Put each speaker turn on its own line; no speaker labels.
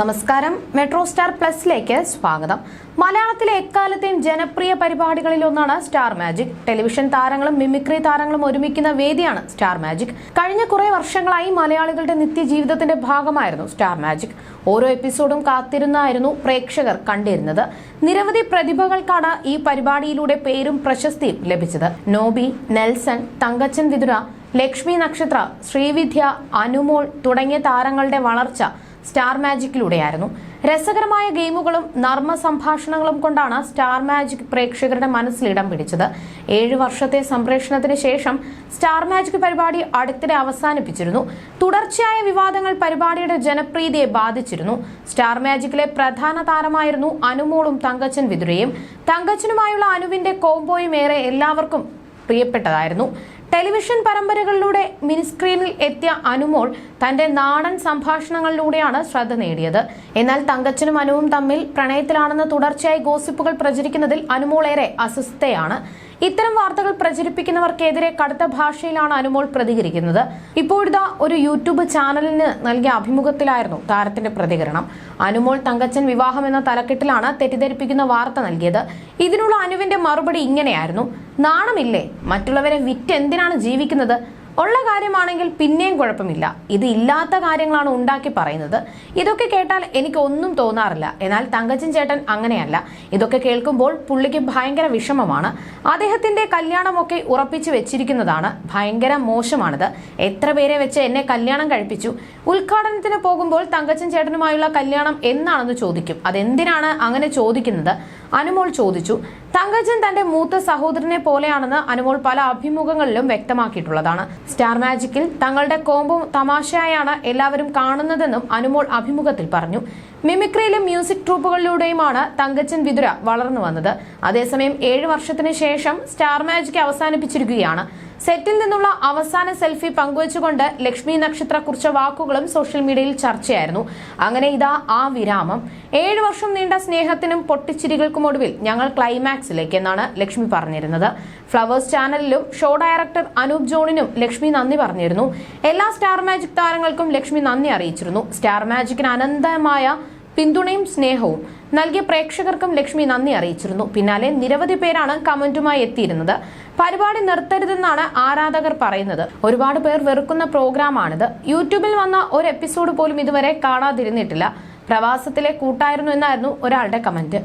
നമസ്കാരം. Metro star പ്ലസിലേക്ക് സ്വാഗതം. മലയാളത്തിലെ എക്കാലത്തെയും ജനപ്രിയ പരിപാടികളിൽ ഒന്നാണ് സ്റ്റാർ മാജിക്. ടെലിവിഷൻ താരങ്ങളും മിമിക്രി താരങ്ങളും ഒരുമിക്കുന്ന വേദിയാണ് സ്റ്റാർ മാജിക്. കഴിഞ്ഞ കുറെ വർഷങ്ങളായി മലയാളികളുടെ നിത്യജീവിതത്തിന്റെ ഭാഗമായിരുന്നു സ്റ്റാർ മാജിക്. ഓരോ എപ്പിസോഡും കാത്തിരുന്നായിരുന്നു പ്രേക്ഷകർ കണ്ടിരുന്നത്. നിരവധി പ്രതിഭകൾക്കാണ് ഈ പരിപാടിയിലൂടെ പേരും പ്രശസ്തിയും ലഭിച്ചത്. നോബി നെൽസൺ തങ്കച്ചൻ വിതുര ലക്ഷ്മി നക്ഷത്ര ശ്രീവിദ്യ അനുമോൾ തുടങ്ങിയ താരങ്ങളുടെ വളർച്ച സ്റ്റാർ മാജിക്കിലൂടെയായിരുന്നു. രസകരമായ ഗെയിമുകളും നർമ്മ സംഭാഷണങ്ങളും കൊണ്ടാണ് സ്റ്റാർ മാജിക് പ്രേക്ഷകരുടെ മനസ്സിൽ ഇടം പിടിച്ചത്. ഏഴു വർഷത്തെ സംപ്രേഷണത്തിന് ശേഷം സ്റ്റാർ മാജിക് പരിപാടി അടുത്തിടെ അവസാനിപ്പിച്ചിരുന്നു. തുടർച്ചയായ വിവാദങ്ങൾ പരിപാടിയുടെ ജനപ്രീതിയെ ബാധിച്ചിരുന്നു. സ്റ്റാർ മാജിക്കിലെ പ്രധാന താരമായിരുന്നു അനുമോളും തങ്കച്ചൻ വിതുരയും. തങ്കച്ചനുമായുള്ള അനുവിന്റെ കോംബോയും ഏറെ എല്ലാവർക്കും പ്രിയപ്പെട്ടതായിരുന്നു. ടെലിവിഷൻ പരമ്പരകളിലൂടെ മിനിസ്ക്രീനിൽ എത്തിയ അനുമോൾ തന്റെ നാടൻ സംഭാഷണങ്ങളിലൂടെയാണ് ശ്രദ്ധ നേടിയത്. എന്നാൽ തങ്കച്ചനും അനുവും തമ്മിൽ പ്രണയത്തിലാണെന്ന് തുടർച്ചയായി ഗോസിപ്പുകൾ പ്രചരിക്കുന്നതിൽ അനുമോൾ ഏറെ അസ്വസ്ഥയാണ്. ഇത്തരം വാർത്തകൾ പ്രചരിപ്പിക്കുന്നവർക്കെതിരെ കടുത്ത ഭാഷയിലാണ് അനുമോൾ പ്രതികരിക്കുന്നത്. ഇപ്പോഴത്തെ ഒരു യൂട്യൂബ് ചാനലിന് നൽകിയ അഭിമുഖത്തിലായിരുന്നു താരത്തിന്റെ പ്രതികരണം. അനുമോൾ തങ്കച്ചൻ വിവാഹം എന്ന തലക്കെട്ടിലാണ് തെറ്റിദ്ധരിപ്പിക്കുന്ന വാർത്ത നൽകിയത്. ഇതിനുള്ള അനുവിന്റെ മറുപടി ഇങ്ങനെയായിരുന്നു. നാണമില്ലേ? മറ്റുള്ളവരെ വിറ്റ് എന്തിനാണ് ജീവിക്കുന്നത്? ഉള്ള കാര്യമാണെങ്കിൽ പിന്നെയും കുഴപ്പമില്ല. ഇത് ഇല്ലാത്ത കാര്യങ്ങളാണ് ഉണ്ടാക്കി പറയുന്നത്. ഇതൊക്കെ കേട്ടാൽ എനിക്ക് ഒന്നും തോന്നാറില്ല. എന്നാൽ തങ്കച്ചൻ ചേട്ടൻ അങ്ങനെയല്ല. ഇതൊക്കെ കേൾക്കുമ്പോൾ പുള്ളിക്ക് ഭയങ്കര വിഷമമാണ്. അദ്ദേഹത്തിന്റെ കല്യാണമൊക്കെ ഉറപ്പിച്ചു വെച്ചിരിക്കുന്നതാണ്. ഭയങ്കര മോശമാണിത്. എത്ര പേരെ വെച്ച് എന്നെ കല്യാണം കഴിപ്പിച്ചു? ഉദ്ഘാടനത്തിന് പോകുമ്പോൾ തങ്കച്ചൻ ചേട്ടനുമായുള്ള കല്യാണം എന്നാണെന്ന് ചോദിക്കും. അതെന്തിനാണ് അങ്ങനെ ചോദിക്കുന്നത്? അനുമോൾ ചോദിച്ചു. തങ്കച്ചൻ തന്റെ മൂത്ത സഹോദരനെ പോലെയാണെന്ന് അനുമോൾ പല അഭിമുഖങ്ങളിലും വ്യക്തമാക്കിയിട്ടുള്ളതാണ്. സ്റ്റാർ മാജിക്കിൽ തങ്ങളുടെ കോംബോ തമാശയായാണ് എല്ലാവരും കാണുന്നതെന്നും അനുമോൾ അഭിമുഖത്തിൽ പറഞ്ഞു. മിമിക്രിയിലും മ്യൂസിക് ട്രൂപ്പുകളിലൂടെയുമാണ് തങ്കച്ചൻ വിതുര വളർന്നു വന്നത്. അതേസമയം ഏഴ് വർഷത്തിന് ശേഷം സ്റ്റാർ മാജിക് അവസാനിപ്പിച്ചിരിക്കുകയാണ്. സെറ്റിൽ നിന്നുള്ള അവസാന സെൽഫി പങ്കുവച്ചുകൊണ്ട് ലക്ഷ്മി നക്ഷത്ര കുറിച്ച വാക്കുകളും സോഷ്യൽ മീഡിയയിൽ ചർച്ചയായിരുന്നു. അങ്ങനെ ഇതാ ആ വിരാമം. ഏഴു വർഷം നീണ്ട സ്നേഹത്തിനും പൊട്ടിച്ചിരികൾക്കും ഒടുവിൽ ഞങ്ങൾ ക്ലൈമാക്സിലേക്ക് എന്നാണ് ലക്ഷ്മി പറഞ്ഞിരുന്നത്. ഫ്ലവേഴ്സ് ചാനലിലും ഷോ ഡയറക്ടർ അനൂപ് ജോണിനും ലക്ഷ്മി നന്ദി പറഞ്ഞിരുന്നു. എല്ലാ സ്റ്റാർ മാജിക് താരങ്ങൾക്കും ലക്ഷ്മി നന്ദി അറിയിച്ചിരുന്നു. സ്റ്റാർ മാജിക്കിന് അനന്തമായ പിന്തുണയും സ്നേഹവും നൽകിയ പ്രേക്ഷകർക്കും ലക്ഷ്മി നന്ദി അറിയിച്ചിരുന്നു. പിന്നാലെ നിരവധി പേരാണ് കമന്റുമായി എത്തിയിരുന്നത്. പരിപാടി നിർത്തരുതെന്നാണ് ആരാധകർ പറയുന്നത്. ഒരുപാട് പേർ വെറുക്കുന്ന പ്രോഗ്രാമാണിത്. യൂട്യൂബിൽ വന്ന ഒരു എപ്പിസോഡ് പോലും ഇതുവരെ കാണാതിരുന്നിട്ടില്ല. പ്രവാസത്തിലെ കൂട്ടായിരുന്നു എന്നായിരുന്നു ഒരാളുടെ കമന്റ്.